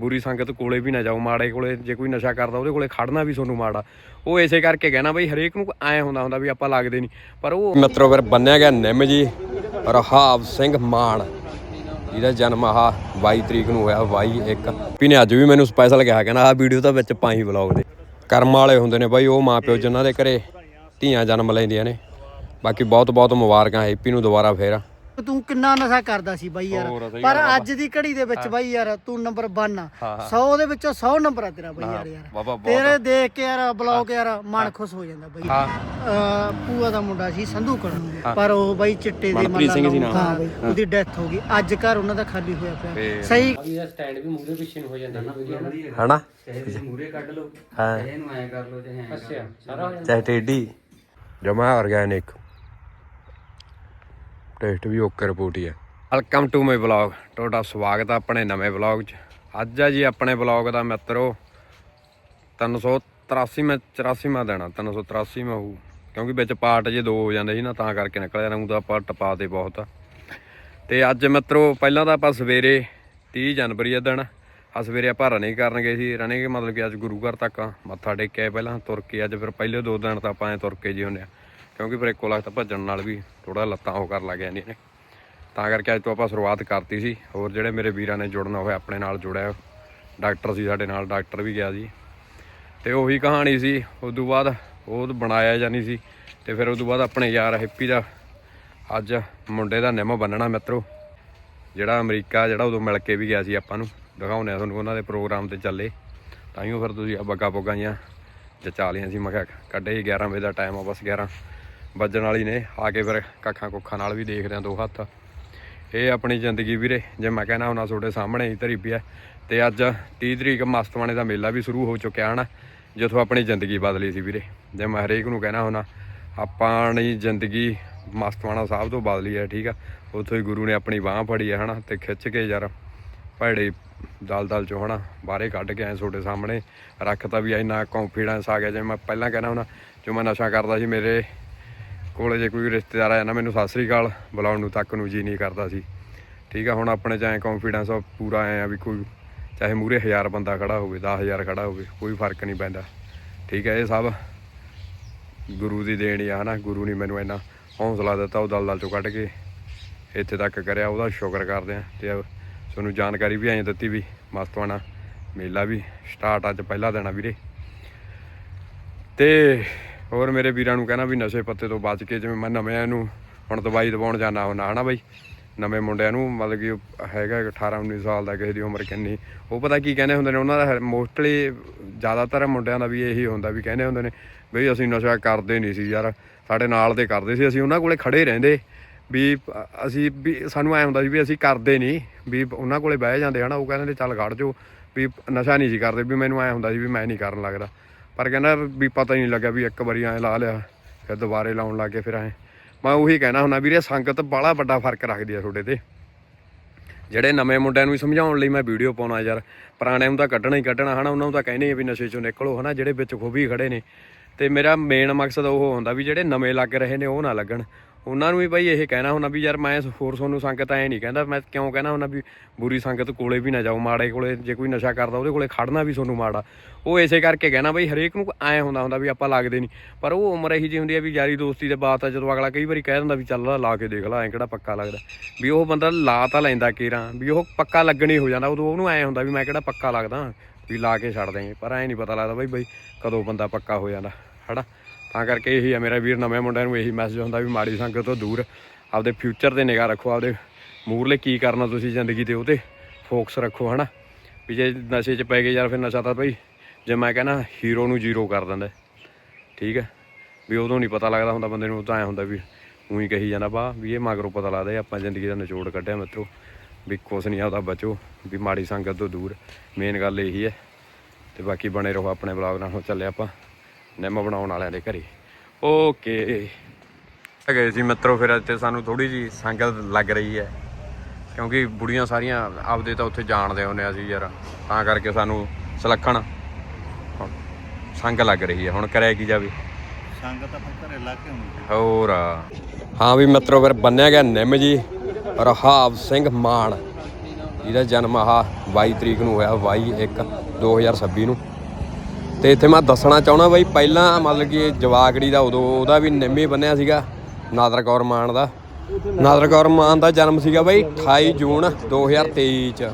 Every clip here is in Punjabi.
ਬੁਰੀ ਸੰਗਤ ਕੋਲੇ ਵੀ ਨਾ ਜਾਓ ਮਾੜੇ ਕੋਲੇ ਜੇ ਕੋਈ ਨਸ਼ਾ ਕਰਦਾ, ਉਹਦੇ ਕੋਲੇ ਖੜਨਾ ਵੀ ਤੁਹਾਨੂੰ ਮਾੜਾ। ਉਹ ਇਸੇ ਕਰਕੇ ਕਹਿਣਾ ਬਈ, ਹਰੇਕ ਨੂੰ ਐ ਹੁੰਦਾ ਹੁੰਦਾ ਵੀ ਆਪਾਂ ਲੱਗਦੇ ਨਹੀਂ। ਪਰ ਉਹ ਮਿੱਤਰੋ ਫਿਰ ਬੰਨਿਆ ਗਿਆ ਨਿੰਮ ਜੀ, ਰਹਾਵ ਸਿੰਘ ਮਾਨ, ਜਿਹਦਾ ਜਨਮ ਆਹ 22 ਤਰੀਕ ਨੂੰ ਹੋਇਆ 22 ਇੱਕ ਵੀ ਨੇ ਅੱਜ ਵੀ ਮੈਨੂੰ ਸਪੈਸ਼ਲ ਕਿਹਾ, ਕਹਿੰਦਾ ਆਹ ਵੀਡੀਓ ਤਾਂ ਵਿੱਚ ਪਾਈ ਵਲੌਗ ਦੇ। ਕਰਮ ਵਾਲੇ ਹੁੰਦੇ ਨੇ ਬਾਈ, ਉਹ ਮਾਪਿਓ ਜਿਨ੍ਹਾਂ ਦੇ ਘਰੇ ਧੀਆਂ ਜਨਮ ਲੈਂਦੀਆਂ ਨੇ। ਬਾਕੀ ਬਹੁਤ ਬਹੁਤ ਮੁਬਾਰਕਾਂ ਹੈਪੀ ਨੂੰ ਦੁਬਾਰਾ ਫੇਰ। ਤੂੰ ਕਿੰਨਾ ਨਸ਼ਾ ਕਰਦਾ ਸੀ ਬਾਈ ਯਾਰ। ਹੋਰ ਸਹੀ ਪਰ ਗੱਲ ਆ ਅੱਜ ਦੀ ਘੜੀ ਦੇ ਵਿੱਚ ਬਾਈ ਯਾਰ ਤੂੰ ਨੰਬਰ 1 ਆ। ਹਾਂ, ਹਾਂ। 100 ਦੇ ਵਿੱਚੋਂ 100 ਨੰਬਰ ਆ ਤੇਰਾ ਬਾਈ ਯਾਰ ਯਾਰ। ਬਾਬਾ ਬਹੁਤ ਤੇਰੇ ਦੇਖ ਕੇ ਯਾਰ ਬਲੌਗ ਯਾਰ ਮਨ ਖੁਸ਼ ਹੋ ਜਾਂਦਾ ਬਾਈ। ਹਾਂ। ਅਹ ਭੂਆ ਦਾ ਮੁੰਡਾ ਸੀ ਸੰਧੂ ਕੜਨ ਪਰ ਉਹ ਬਾਈ ਚਿੱਟੇ ਦੇ ਮਨਪ੍ਰੀਤ ਸਿੰਘ ਸੀ ਨਾਮ। ਹਾਂ ਬਾਈ ਉਹਦੀ ਡੈਥ ਹੋ ਗਈ। ਅੱਜ ਘਰ ਉਹਨਾਂ ਦਾ ਖਾਲੀ ਹੋਇਆ ਪਿਆ। ਸਹੀ। ਇਹਦਾ ਸਟੈਂਡ ਵੀ ਮੂਰੇ ਪਿੱਛੇ ਨੂੰ ਹੋ ਜਾਂਦਾ ਨਾ ਹਨਾ? ਚਾਹੇ ਤੁਸੀਂ ਮੂਰੇ ਕੱਢ ਲਓ ਹਾਂ। ਚਾਹੇ ਇਹਨੂੰ ਐਂ ਕਰ ਲਓ ਚਾਹੇ ਐਂ ਅੱਛਾ ਸਾਰਾ ਹੋ ਜਾਂਦਾ ਚਾਹੇ ਟੇਡੀ ਜਮਾ ਆਰਗੈਨਿਕ ਟੇਸਟ ਵੀ ਓਕੇ ਰਿਪੋਰਟ ਹੀ ਹੈ ਵੈਲਕਮ ਟੂ ਮਾਈ ਵਲੌਗ ਤੁਹਾਡਾ ਸਵਾਗਤ ਹੈ ਆਪਣੇ ਨਵੇਂ ਵਲੌਗ 'ਚ। ਅੱਜ ਆ ਜੀ ਆਪਣੇ ਵਲੌਗ ਦਾ ਮਿੱਤਰੋ 383 ਮੈਂ 84 ਮੈਂ ਦੇਣਾ 383 ਮੈਂ ਹੋਊ। ਕਿਉਂਕਿ ਵਿੱਚ ਪਾਰਟ ਜੇ ਦੋ ਹੋ ਜਾਂਦੇ ਸੀ ਨਾ ਤਾਂ ਕਰਕੇ ਨਿਕਲ ਜਾਣਾ ਉਹ ਤਾਂ ਆਪਾਂ ਟਪਾ ਤੇ ਬਹੁਤ ਆ। ਤੇ ਅੱਜ ਮਿੱਤਰੋ ਪਹਿਲਾਂ ਤਾਂ ਆਪਾਂ ਸਵੇਰੇ 30 ਜਨਵਰੀ ਦਾ ਦਿਨ। ਆ ਸਵੇਰੇ ਆਪਾਂ ਰਨਿੰਗ ਕਰਨ ਗਏ ਸੀ। ਰਨਿੰਗ ਮਤਲਬ ਕਿ ਅੱਜ ਗੁਰੂ ਘਰ ਤੱਕ ਆ, ਮੱਥਾ ਟੇਕਿਆ ਪਹਿਲਾਂ ਤੁਰ ਕੇ ਅੱਜ ਫਿਰ ਪਹਿਲੇ ਦੋ ਦਿਨ ਤਾਂ ਆਪਾਂ ਐ ਤੁਰ ਕੇ ਜੀ ਹੁੰਦੇ ਆ। ਕਿਉਂਕਿ ਫਿਰ ਇੱਕੋ ਲੱਖ ਤਾਂ ਭੱਜਣ ਨਾਲ ਵੀ ਥੋੜਾ ਲੱਤਾਂ ਉਹ ਕਰ ਲੱਗ ਜਾਂਦੀਆਂ ਨੇ। ਤਾਂ ਕਰਕੇ ਅੱਜ ਤੋਂ ਆਪਾਂ ਸ਼ੁਰੂਆਤ ਕਰਤੀ ਸੀ। ਹੋਰ ਜਿਹੜੇ ਮੇਰੇ ਵੀਰਾਂ ਨੇ ਜੁੜਨਾ ਹੋਇਆ, ਆਪਣੇ ਨਾਲ ਜੁੜਿਆ। ਡਾਕਟਰ ਸੀ ਸਾਡੇ ਨਾਲ, ਡਾਕਟਰ ਵੀ ਗਿਆ ਜੀ ਤੇ ਉਹੀ ਕਹਾਣੀ ਸੀ ਉਸ ਤੋਂ ਬਾਅਦ ਉਹ ਬਣਾਇਆ ਜਾਨੀ ਸੀ। ਤੇ ਫਿਰ ਉਸ ਤੋਂ ਬਾਅਦ ਆਪਣੇ ਯਾਰ ਹੈਪੀ ਦਾ ਅੱਜ ਮੁੰਡੇ ਦਾ ਨਿੰਮ ਬੰਨਣਾ ਮਿੱਤਰੋ। ਜਿਹੜਾ ਅਮਰੀਕਾ, ਜਿਹੜਾ ਉਦੋਂ ਮਿਲ ਕੇ ਵੀ ਗਿਆ ਸੀ ਆਪਾਂ ਨੂੰ। ਦਿਖਾਉਣੇ ਆ ਤੁਹਾਨੂੰ ਉਹਨਾਂ ਦੇ ਪ੍ਰੋਗਰਾਮ ਤੇ ਚੱਲੇ। ਤਾਂ ਹੀ ਉਹ ਫਿਰ ਤੁਸੀਂ ਬੱਗਾ ਬੁੱਗਾ ਜੀਆਂ ਜਚਾ ਲਈਆਂ ਸੀ। ਮੈਂ ਕਿਹਾ ਕੱਢੇ ਹੀ 11 ਵਜੇ ਦਾ ਟਾਈਮ ਆ ਬਸ 11 ਵੱਜਣ ਵਾਲੀ ਨੇ। ਆ ਕੇ ਫਿਰ ਕੱਖਾਂ ਕੁੱਖਾਂ ਨਾਲ ਵੀ ਦੇਖਦੇ ਆ ਦੋ ਹੱਥ। ਇਹ ਆਪਣੀ ਜ਼ਿੰਦਗੀ ਵੀਰੇ, ਜੇ ਮੈਂ ਕਹਿਣਾ ਹੁਣਾ ਤੁਹਾਡੇ ਸਾਹਮਣੇ ਹੀ ਧਰੀ ਪਿਆ ਹੈ। ਤੇ ਅੱਜ 30 ਤਰੀਕ ਮਸਤਵਾਣੇ ਦਾ ਮੇਲਾ ਵੀ ਸ਼ੁਰੂ ਹੋ ਚੁੱਕਿਆ ਹਨ ਜਿੱਥੋਂ ਆਪਣੀ ਜ਼ਿੰਦਗੀ ਬਦਲੀ ਸੀ ਵੀਰੇ। ਜੇ ਮੈਂ ਹਰੇਕ ਨੂੰ ਕਹਿਣਾ ਹੁਣਾ ਨੇ ਜ਼ਿੰਦਗੀ ਮਸਤਵਾਣਾ ਸਾਹਿਬ ਤੋਂ ਬਦਲੀ ਹੈ, ਠੀਕ ਆ। ਉੱਥੋਂ ਹੀ ਗੁਰੂ ਨੇ ਆਪਣੀ ਬਾਹ ਫੜੀ ਹੈ, ਹਨਾ। ਤੇ ਖਿੱਚ ਕੇ ਯਾਰ ਭੈੜੇ ਦਲ ਦਲ ਚੋਂ, ਹਨਾ, ਬਾਹਰੇ ਕੱਢ ਕੇ ਆਏ ਤੁਹਾਡੇ ਸਾਹਮਣੇ। ਰੱਖਤਾ ਵੀ ਇੰਨਾ ਕੌਨਫੀਡੈਂਸ ਆ ਗਿਆ। ਜਿਵੇਂ ਮੈਂ ਪਹਿਲਾਂ ਕਹਿਣਾ ਹੁਣਾ, ਜੋ ਮੈਂ ਨਸ਼ਾ ਕਰਦਾ ਸੀ ਮੇਰੇ ਕੋਲੇ ਜੇ ਕੋਈ ਰਿਸ਼ਤੇਦਾਰ ਆ ਨਾ, ਮੈਨੂੰ ਸਤਿ ਸ੍ਰੀ ਅਕਾਲ ਬੁਲਾਉਣ ਨੂੰ ਤੱਕ ਨੂੰ ਜੀ ਨਹੀਂ ਕਰਦਾ ਸੀ। ਠੀਕ ਆ, ਹੁਣ ਆਪਣੇ ਚ ਐ ਕੌਨਫੀਡੈਂਸ ਪੂਰਾ ਐ ਆ ਵੀ ਕੋਈ ਚਾਹੇ ਮੂਰੇ 1000 ਬੰਦਾ ਖੜਾ ਹੋਵੇ 10000 ਖੜਾ ਹੋਵੇ, ਕੋਈ ਫ਼ਰਕ ਨਹੀਂ ਪੈਂਦਾ। ਠੀਕ ਹੈ ਇਹ ਸਭ ਗੁਰੂ ਦੀ ਦੇਣ ਹੀ ਆ, ਹਨਾ? ਗੁਰੂ ਨੇ ਮੈਨੂੰ ਇੰਨਾ ਹੌਸਲਾ ਦਿੱਤਾ, ਉਹ ਦਲਦਲ ਚੋਂ ਕੱਢ ਕੇ ਇੱਥੇ ਤੱਕ ਕਰਿਆ, ਉਹਦਾ ਸ਼ੁਕਰ ਕਰਦੇ ਆ। ਤੇ ਤੁਹਾਨੂੰ ਜਾਣਕਾਰੀ ਵੀ ਐਂ ਦਿੱਤੀ ਵੀ ਮਸਤਵਾਣਾ ਮੇਲਾ ਵੀ ਸਟਾਰਟ ਅੱਜ ਪਹਿਲਾ ਦਿਨ ਆ ਵੀਰੇ। ਤੇ ਹੋਰ ਮੇਰੇ ਵੀਰਾਂ ਨੂੰ ਕਹਿਣਾ ਵੀ ਨਸ਼ੇ ਪੱਤੇ ਤੋਂ ਬਚ ਕੇ ਜਿਵੇਂ ਮੈਂ ਨਵਿਆਂ ਨੂੰ ਹੁਣ ਦਵਾਈ ਦਵਾਉਣ ਜਾਣਾ ਹੁੰਦਾ, ਹਨਾ ਬਾਈ? ਨਵੇਂ ਮੁੰਡਿਆਂ ਨੂੰ, ਮਤਲਬ ਕਿ ਹੈਗਾ 18 19 ਸਾਲ ਦਾ ਕਿਸੇ ਦੀ ਉਮਰ ਕਿੰਨੀ, ਉਹ ਪਤਾ ਕੀ ਕਹਿੰਦੇ ਹੁੰਦੇ ਨੇ, ਉਹਨਾਂ ਦਾ ਮੋਸਟਲੀ ਜ਼ਿਆਦਾਤਰ ਮੁੰਡਿਆਂ ਦਾ ਵੀ ਇਹੀ ਹੁੰਦਾ ਵੀ ਕਹਿੰਦੇ ਹੁੰਦੇ ਨੇ ਬਈ ਅਸੀਂ ਨਸ਼ਾ ਕਰਦੇ ਨਹੀਂ ਸੀ ਯਾਰ, ਸਾਡੇ ਨਾਲ ਦੇ ਕਰਦੇ ਸੀ, ਅਸੀਂ ਉਹਨਾਂ ਕੋਲੇ ਖੜੇ ਰਹਿੰਦੇ ਵੀ ਅਸੀਂ ਵੀ ਸਾਨੂੰ ਐ ਹੁੰਦਾ ਸੀ ਵੀ ਅਸੀਂ ਕਰਦੇ ਨਹੀਂ, ਵੀ ਉਹਨਾਂ ਕੋਲੇ ਬਹਿ ਜਾਂਦੇ, ਹਨਾ, ਉਹ ਕਹਿੰਦੇ ਨੇ ਚੱਲ ਖੜ ਜਾਓ, ਵੀ ਨਸ਼ਾ ਨਹੀਂ ਸੀ ਕਰਦੇ, ਵੀ ਮੈਨੂੰ ਐ ਹੁੰਦਾ ਸੀ ਵੀ ਮੈਂ ਨਹੀਂ ਕਰਨ ਲੱਗਦਾ। ਪਰ ਕਹਿੰਦਾ ਵੀ ਪਤਾ ਹੀ ਨਹੀਂ ਲੱਗਾ ਵੀ ਇੱਕ ਵਾਰੀ ਐ ਲਾ ਲਿਆ, ਫਿਰ ਦੁਬਾਰੇ ਲਾਉਣ ਲੱਗ ਗਏ ਫਿਰ ਐ। ਮੈਂ ਉਹੀ ਕਹਿਣਾ ਹੁੰਦਾ ਵੀਰੇ, ਸੰਗਤ ਬੜਾ ਵੱਡਾ ਫ਼ਰਕ ਰੱਖਦੀ ਆ ਤੁਹਾਡੇ ਤੇ। ਜਿਹੜੇ ਨਵੇਂ ਮੁੰਡਿਆਂ ਨੂੰ ਵੀ ਸਮਝਾਉਣ ਲਈ ਮੈਂ ਵੀਡੀਓ ਪਾਉਣਾ ਯਾਰ ਪੁਰਾਣਿਆਂ ਨੂੰ ਤਾਂ ਕੱਢਣਾ ਹੀ ਕੱਢਣਾ, ਹਨਾ, ਉਹਨਾਂ ਨੂੰ ਤਾਂ ਕਹਿੰਦੇ ਆ ਵੀ ਨਸ਼ੇ ਚੋਂ ਨਿਕਲੋ, ਹਨਾ, ਜਿਹੜੇ ਵਿੱਚ ਖੂਬੀ ਖੜੇ ਨੇ। ਤੇ ਮੇਰਾ ਮੇਨ ਮਕਸਦ ਉਹ ਹੁੰਦਾ ਵੀ ਜਿਹੜੇ ਨਵੇਂ ਲੱਗ ਰਹੇ ਨੇ, ਉਹ ਨਾ ਲੱਗਣ। ਉਹਨਾਂ ਨੂੰ ਵੀ ਬਾਈ ਇਹ ਕਹਿਣਾ ਹੁੰਦਾ ਵੀ ਯਾਰ ਮੈਂ ਹੋਰ ਤੁਹਾਨੂੰ ਸੰਗਤ ਐ ਨਹੀਂ ਕਹਿੰਦਾ, ਮੈਂ ਕਿਉਂ ਕਹਿਣਾ ਹੁੰਦਾ ਵੀ ਬੁਰੀ ਸੰਗਤ ਕੋਲੇ ਵੀ ਨਾ ਜਾਓ, ਮਾੜੇ ਕੋਲੇ ਜੇ ਕੋਈ ਨਸ਼ਾ ਕਰਦਾ ਉਹਦੇ ਕੋਲੇ ਖੜਨਾ ਵੀ ਤੁਹਾਨੂੰ ਮਾੜਾ। ਉਹ ਇਸੇ ਕਰਕੇ ਕਹਿਣਾ ਬਈ ਹਰੇਕ ਨੂੰ ਐ ਹੁੰਦਾ ਹੁੰਦਾ ਵੀ ਆਪਾਂ ਲੱਗਦੇ ਨਹੀਂ। ਪਰ ਉਹ ਉਮਰ ਇਹੀ ਜਿਹੀ ਹੁੰਦੀ ਆ ਵੀ ਯਾਰੀ ਦੋਸਤੀ ਦੇ ਬਾਤ ਆ ਜਦੋਂ ਅਗਲਾ ਕਈ ਵਾਰੀ ਕਹਿ ਦਿੰਦਾ ਵੀ ਚੱਲ ਲਾ ਕੇ ਦੇਖ ਲਾ, ਐਂ ਕਿਹੜਾ ਪੱਕਾ ਲੱਗਦਾ। ਵੀ ਉਹ ਬੰਦਾ ਲਾ ਤਾਂ ਲੈਂਦਾ ਕੇਰਾਂ, ਵੀ ਉਹ ਪੱਕਾ ਲੱਗਣੀ ਹੋ ਜਾਂਦਾ, ਉਦੋਂ ਉਹਨੂੰ ਐ ਹੁੰਦਾ ਵੀ ਮੈਂ ਕਿਹੜਾ ਪੱਕਾ ਲੱਗਦਾ, ਵੀ ਲਾ ਕੇ ਛੱਡ ਦੇਂਗੇ। ਪਰ ਐ ਨਹੀਂ ਪਤਾ ਲੱਗਦਾ ਬਈ ਬਈ ਕਦੋਂ ਬੰਦਾ ਪੱਕਾ ਹੋ ਜਾਂਦਾ, ਹਨਾ? ਤਾਂ ਕਰਕੇ ਇਹੀ ਆ, ਮੇਰਾ ਵੀਰ ਨਵੇਂ ਮੁੰਡਿਆਂ ਨੂੰ ਇਹੀ ਮੈਸੇਜ ਹੁੰਦਾ ਵੀ ਮਾੜੀ ਸੰਗਤ ਤੋਂ ਦੂਰ ਆਪਦੇ ਫਿਊਚਰ ਤੇ ਨਿਗਾਹ ਰੱਖੋ, ਆਪਦੇ ਮੂਰਲੇ ਕੀ ਕਰਨਾ ਤੁਸੀਂ ਜ਼ਿੰਦਗੀ ਤੇ ਉਹਤੇ ਫੋਕਸ ਰੱਖੋ, ਹਨਾ? ਵੀ ਜੇ ਨਸ਼ੇ 'ਚ ਪੈ ਗਏ, ਯਾਰ ਫਿਰ ਨਸ਼ਾ ਤਾਂ ਬਈ, ਜੇ ਮੈਂ ਕਹਿੰਦਾ ਹੀਰੋ ਨੂੰ ਜ਼ੀਰੋ ਕਰ ਦਿੰਦਾ ਠੀਕ ਹੈ? ਵੀ ਉਦੋਂ ਨਹੀਂ ਪਤਾ ਲੱਗਦਾ ਹੁੰਦਾ ਬੰਦੇ ਨੂੰ ਤਾਂ ਐ ਹੁੰਦਾ ਵੀ ਉਹੀ ਕਹੀ ਜਾਂਦਾ ਬਾ ਵੀ ਇਹ ਮਗਰੋਂ ਪਤਾ ਲੱਗਦਾ ਆਪਾਂ ਜ਼ਿੰਦਗੀ ਦਾ ਨਿਚੋੜ ਕੱਢਿਆ ਮਿੱਤਰੋ, ਵੀ ਕੁਛ ਨਹੀਂ ਆਦਾ ਬਚੋ, ਵੀ ਮਾੜੀ ਸੰਗਤ ਤੋਂ ਦੂਰ ਮੇਨ ਗੱਲ ਇਹੀ ਹੈ, ਤੇ ਬਾਕੀ ਬਣੇ ਰਹੋ ਆਪਣੇ ਬਲੌਗ ਨਾਲ, ਹੁਣ ਚੱਲੇ ਆਪਾਂ ਨਿੰਮ ਬਣਾਉਣ ਵਾਲਿਆਂ ਦੇ ਘਰੇ। ਓਕੇ। ਗਏ ਸੀ ਮਿੱਤਰੋ ਫਿਰ ਇੱਥੇ ਸਾਨੂੰ ਥੋੜੀ ਜੀ ਸੰਗਤ ਲੱਗ ਰਹੀ ਹੈ। ਕਿਉਂਕਿ ਬੁੜੀਆਂ ਸਾਰੀਆਂ ਆਪਦੇ ਤਾਂ ਉੱਥੇ ਜਾਣਦੇ ਹੁੰਦੇ ਅਸੀਂ ਯਾਰ। ਤਾਂ ਕਰਕੇ ਸਾਨੂੰ ਸੁਲੱਖਣ ਸੰਗ ਲੱਗ ਰਹੀ ਹੈ। ਹੁਣ ਕਰਿਆ ਕੀ ਜਾਵੇ? ਸੰਗਤ ਆਪਣੇ ਘਰੇ ਲਾ ਕੇ ਆਉਣੀ ਹੋਰ। ਹਾਂ ਵੀ ਮਿੱਤਰੋ ਫਿਰ ਬੰਨਿਆ ਗਿਆ ਨਿੰਮ ਜੀ ਰਹਾਵ ਸਿੰਘ ਮਾਨ। ਇਹਦਾ ਜਨਮ ਆਹ 22 ਤਰੀਕ ਨੂੰ ਹੋਇਆ 22 1 2026 ਨੂੰ। ਤੇ ਇੱਥੇ ਮੈਂ ਦੱਸਣਾ ਚਾਹਣਾ ਬਾਈ, ਪਹਿਲਾਂ ਮਤਲਬ ਕਿ ਜਵਾਕੜੀ ਦਾ ਉਦੋਂ ਉਹਦਾ ਵੀ ਨਿੰਮੇ ਬੰਨਿਆ ਸੀਗਾ, ਨਾਦਰ ਕੌਰ ਮਾਨ ਦਾ। ਨਾਦਰ ਕੌਰ ਮਾਨ ਦਾ ਜਨਮ ਸੀਗਾ ਬਾਈ 28 ਜੂਨ 2023 ਚ।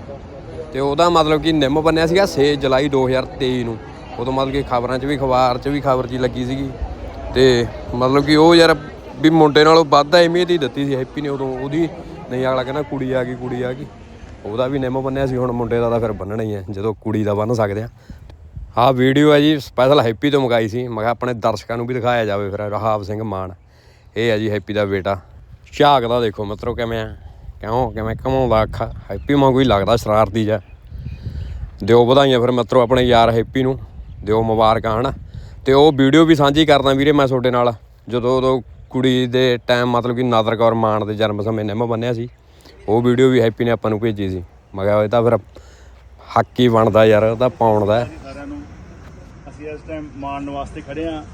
ਤੇ ਉਹਦਾ ਮਤਲਬ ਕਿ ਨਿੰਮ ਬੰਨਿਆ ਸੀਗਾ 6 ਜੁਲਾਈ 2023 ਨੂੰ। ਉਦੋਂ ਮਤਲਬ ਕਿ ਖਬਰਾਂ 'ਚ ਵੀ, ਅਖਬਾਰ 'ਚ ਵੀ ਖਬਰ ਜੀ ਲੱਗੀ ਸੀਗੀ। ਤੇ ਮਤਲਬ ਕਿ ਉਹ ਯਾਰ ਵੀ ਮੁੰਡੇ ਨਾਲੋਂ ਵੱਧ ਅਹਿਮੀਅਤ ਹੀ ਦਿੱਤੀ ਸੀ ਹੈਪੀ ਨੇ ਉਦੋਂ ਉਹਦੀ। ਨਹੀਂ, ਅਗਲਾ ਕਹਿੰਦਾ ਕੁੜੀ ਆ ਗਈ, ਕੁੜੀ ਆ ਗਈ। ਉਹਦਾ ਵੀ ਨਿੰਮ ਬੰਨਿਆ ਸੀ, ਹੁਣ ਮੁੰਡੇ ਦਾ ਤਾਂ ਫਿਰ ਬੰਨਣਾ ਹੀ ਹੈ, ਜਦੋਂ ਕੁੜੀ ਦਾ ਬੰਨ ਸਕਦੇ ਆ। ਆਹ ਵੀਡੀਓ ਹੈ ਜੀ ਸਪੈਸ਼ਲ ਹੈਪੀ ਤੋਂ ਮੰਗਾਈ ਸੀ। ਮੈਂ ਕਿਹਾ ਆਪਣੇ ਦਰਸ਼ਕਾਂ ਨੂੰ ਵੀ ਦਿਖਾਇਆ ਜਾਵੇ ਫਿਰ, ਰਹਾਵ ਸਿੰਘ ਮਾਨ। ਇਹ ਹੈ ਜੀ ਹੈਪੀ ਦਾ ਬੇਟਾ। ਝਾਕਦਾ ਦੇਖੋ ਮਿੱਤਰੋ ਕਿਵੇਂ ਆ। ਕਿਉਂ, ਕਿਵੇਂ ਕਮਾਉਂਦਾ ਅੱਖਾਂ। ਹੈਪੀ ਵਾਂਗੂ ਹੀ ਲੱਗਦਾ ਸ਼ਰਾਰਤੀ ਜਿਹਾ। ਦਿਓ ਵਧਾਈਆਂ ਫਿਰ ਮਿੱਤਰੋ ਆਪਣੇ ਯਾਰ ਹੈਪੀ ਨੂੰ। ਦਿਓ ਮੁਬਾਰਕਾਂ, ਹਨ। ਤੇ ਉਹ ਵੀਡੀਓ ਵੀ ਸਾਂਝੀ ਕਰਦਾ ਵੀਰੇ ਮੈਂ ਤੁਹਾਡੇ ਨਾਲ। ਜਦੋਂ ਉਦੋਂ ਕੁੜੀ ਦੇ ਟਾਈਮ ਮਤਲਬ ਕਿ ਨਾਦਰ ਕੌਰ ਮਾਨ ਦੇ ਜਨਮ ਸਮੇਂ ਨਿੰਮ ਬੰਨਿਆ ਸੀ। ਉਹ ਵੀਡੀਓ ਵੀ ਹੈਪੀ ਨੇ ਆਪਾਂ ਨੂੰ ਭੇਜੀ ਸੀ। ਮੈਂ ਕਿਹਾ ਇਹ ਤਾਂ ਫਿਰ ਹੱਕ ਹੀ ਬਣਦਾ ਯਾਰ ਉਹਦਾ ਪਾਉਣ ਦਾ ਅਸੀਂ ਇਸ ਟਾਈਮ ਮਾਨ 'ਤੇ ਖੜੇ ਆ